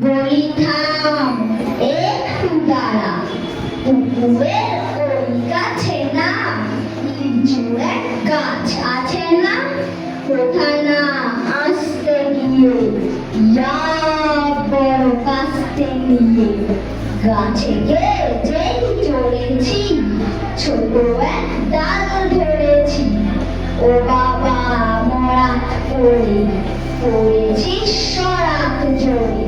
বলি থাম একটু গাছে গিয়ে? যেই ছোট এক ডাল ধরেছি। ও বাবা, মরা পড়ে। পড়েছি সরাক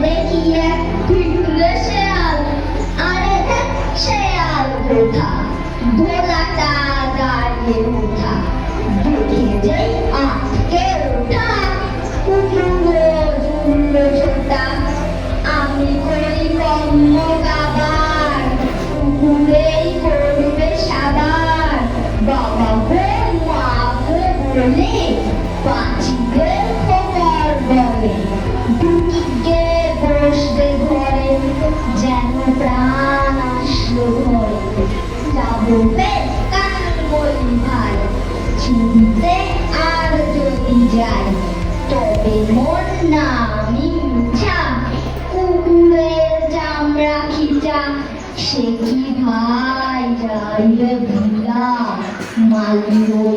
দেখিয়ে ফিরলে শেয়াল, আরে দেখ শেয়াল কোথা? ভোলাটা দাঁড়িয়ে ওঠা দেখে যেই আটকে ওঠা কুকুরে জুড়লে ছোটা আমি করি কর্ম গাবার কুকুরেই করবে সাবার বাবা গো মা গো বলে পাখিদের যদি যাই তবে না আমি কুকুরের চামড়া সে কি ভাই যাইবে ভুলা মালির